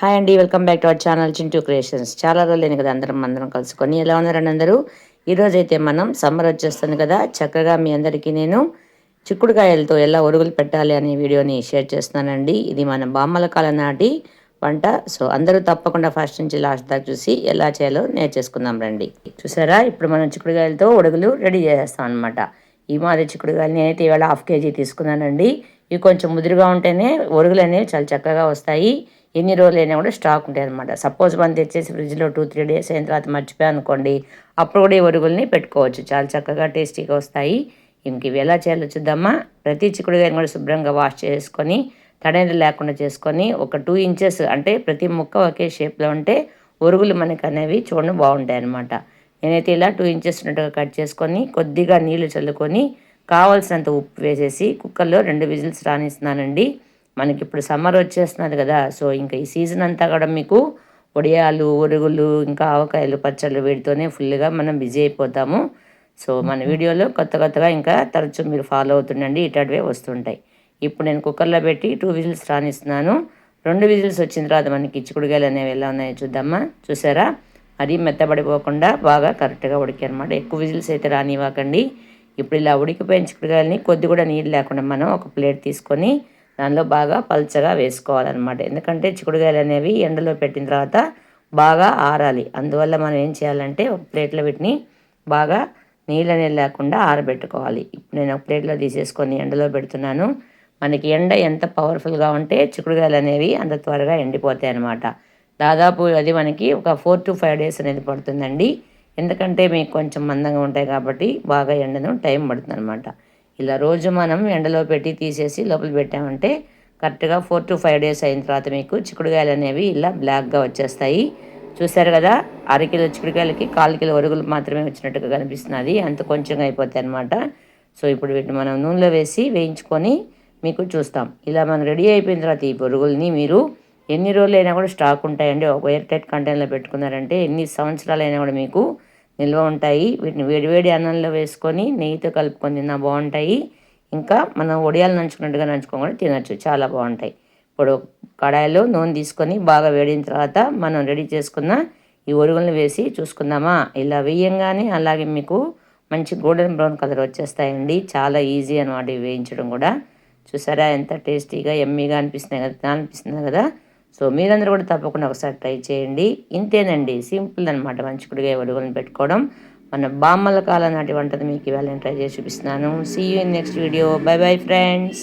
Hi అండి welcome back to our channel Chintu creations చాలా రోజులు కదా అందరం అందరం కలుసుకొని. ఎలా ఉన్నారండి అందరూ? ఈరోజు అయితే మనం సమ్మర్ వచ్చేస్తుంది కదా. చక్కగా మీ అందరికీ నేను చిక్కుడుకాయలతో ఎలా ఒరుగులు పెట్టాలి అనే వీడియోని షేర్ చేస్తున్నానండి. ఇది మన బామ్మల కాలం నాటి వంట. సో అందరూ తప్పకుండా ఫస్ట్ నుంచి లాస్ట్ దాకా చూసి ఎలా చేయాలో నేర్చేసుకుందాం రండి. చూసారా? ఇప్పుడు మనం చిక్కుడుకాయలతో ఒడుగులు రెడీ చేసేస్తాం అనమాట ఈ మాదిరి చిక్కుడుకాయలు నేనైతే ఇవాళ హాఫ్ కేజీ తీసుకున్నానండి. ఇవి కొంచెం ముదురుగా ఉంటేనే ఒరుగులు అనేవి చాలా చక్కగా వస్తాయి. ఎన్ని రోజులు అయినా కూడా స్టాక్ ఉంటాయి అనమాట సపోజ్ మనం తెచ్చేసి ఫ్రిడ్జ్లో టూ త్రీ డేస్ అయిన తర్వాత మర్చిపోయా అనుకోండి అప్పుడు కూడా ఈ ఒరుగుల్ని పెట్టుకోవచ్చు. చాలా చక్కగా టేస్టీగా వస్తాయి. ఇంక ఇవి ఎలా చేయాలో చూద్దామా? ప్రతి చిక్కుడుగాయని కూడా శుభ్రంగా వాష్ చేసుకొని తడేది లేకుండా చేసుకొని ఒక టూ ఇంచెస్ అంటే ప్రతి ముక్క ఒకే షేప్లో ఉంటే ఒరుగులు మనకు అనేవి చూడండి బాగుంటాయి అనమాట నేనైతే ఇలా టూ ఇంచెస్ ఉన్నట్టుగా కట్ చేసుకొని కొద్దిగా నీళ్ళు చల్లుకొని కావాల్సినంత ఉప్పు వేసేసి కుక్కర్లో రెండు విజిల్స్ రానిస్తున్నానండి. మనకి ఇప్పుడు సమ్మర్ వచ్చేస్తున్నది కదా సో ఇంకా ఈ సీజన్ అంతా కూడా మీకు వడియాలు ఒరుగులు ఇంకా ఆవకాయలు పచ్చళ్ళు వీటితోనే ఫుల్గా మనం బిజీ అయిపోతాము. సో మన వీడియోలో కొత్త కొత్తగా ఇంకా తరచూ మీరు ఫాలో అవుతుండండి ఇటాటివే వస్తుంటాయి. ఇప్పుడు నేను కుక్కర్లో పెట్టి టూ విజిల్స్ రానిస్తున్నాను. రెండు విజిల్స్ వచ్చిన తర్వాత మనకి చిక్కుడుగాయలు అనేవి ఎలా ఉన్నాయో చూద్దామా? చూసారా? మరీ మెత్తబడిపోకుండా బాగా కరెక్ట్గా ఉడికాయి అనమాట ఎక్కువ విజిల్స్ అయితే రానివ్వకండి. ఇప్పుడు ఇలా ఉడికిపోయిన చిక్కుడుకాయలని కొద్ది కూడా నీళ్ళు లేకుండా మనం ఒక ప్లేట్ తీసుకొని దానిలో బాగా పల్చగా వేసుకోవాలన్నమాట. ఎందుకంటే చిక్కుడుకాయలు అనేవి ఎండలో పెట్టిన తర్వాత బాగా ఆరాలి. అందువల్ల మనం ఏం చేయాలంటే ఒక ప్లేట్లో వీటిని బాగా నీళ్ళు అనేది లేకుండా ఆరబెట్టుకోవాలి. ఇప్పుడు నేను ఒక ప్లేట్లో తీసేసుకొని ఎండలో పెడుతున్నాను. మనకి ఎండ ఎంత పవర్ఫుల్గా ఉంటే చిక్కుడుకాయలు అనేవి అంత త్వరగా ఎండిపోతాయి అన్నమాట దాదాపు అది మనకి ఒక ఫోర్ టు ఫైవ్ డేస్ అనేది పడుతుందండి. ఎందుకంటే మీకు కొంచెం మందంగా ఉంటాయి కాబట్టి బాగా ఎండను టైం పడుతుంది అనమాట ఇలా రోజు మనం ఎండలో పెట్టి తీసేసి లోపల పెట్టామంటే కరెక్ట్గా ఫోర్ టు ఫైవ్ డేస్ అయిన తర్వాత మీకు చిక్కుడుకాయలు అనేవి ఇలా బ్లాక్గా వచ్చేస్తాయి. చూసారు కదా అరకిలో చిక్కుడుకాయలకి కాలు కిలో వరుగులు మాత్రమే వచ్చినట్టుగా కనిపిస్తున్నది. అంత కొంచెం అయిపోతాయి అనమాట సో ఇప్పుడు వీటిని మనం నూనెలో వేసి వేయించుకొని మీకు చూస్తాం. ఇలా మనం రెడీ అయిపోయిన తర్వాత ఈ పొరుగుల్ని మీరు ఎన్ని రోజులైనా కూడా స్టాక్ ఉంటాయండి. ఒక ఎయిర్ టైట్ కంటైనర్లో పెట్టుకున్నారంటే ఎన్ని సంవత్సరాలైనా కూడా మీకు నిల్వ ఉంటాయి. వీటిని వేడివేడి అన్నంలో వేసుకొని నెయ్యితో కలుపుకొని తిన్నా బాగుంటాయి. ఇంకా మనం ఒడియాలు నంచుకున్నట్టుగా నంచుకొని తినచ్చు. చాలా బాగుంటాయి. ఇప్పుడు కడాయిలో నూనె తీసుకొని బాగా వేడిన తర్వాత మనం రెడీ చేసుకున్న ఈ ఒరుగులను వేసి చూసుకుందామా? ఇలా వేయంగానే అలాగే మీకు మంచి గోల్డెన్ బ్రౌన్ కలర్ వచ్చేస్తాయండి. చాలా ఈజీ అనమాట వేయించడం కూడా. చూసారా? ఎంత టేస్టీగా ఎమ్మీగా అనిపిస్తున్నాయి కదా అనిపిస్తుంది కదా? సో మీరందరూ కూడా తప్పకుండా ఒకసారి ట్రై చేయండి. ఇంతేనండి సింపుల్ అనమాట మంచికుడిగా వడుగులను పెట్టుకోవడం. మన బామ్మల కాలం నాటి వంటది మీకు ఇవాళ ట్రై చేసి చూపిస్తున్నాను. See you in next video bye bye friends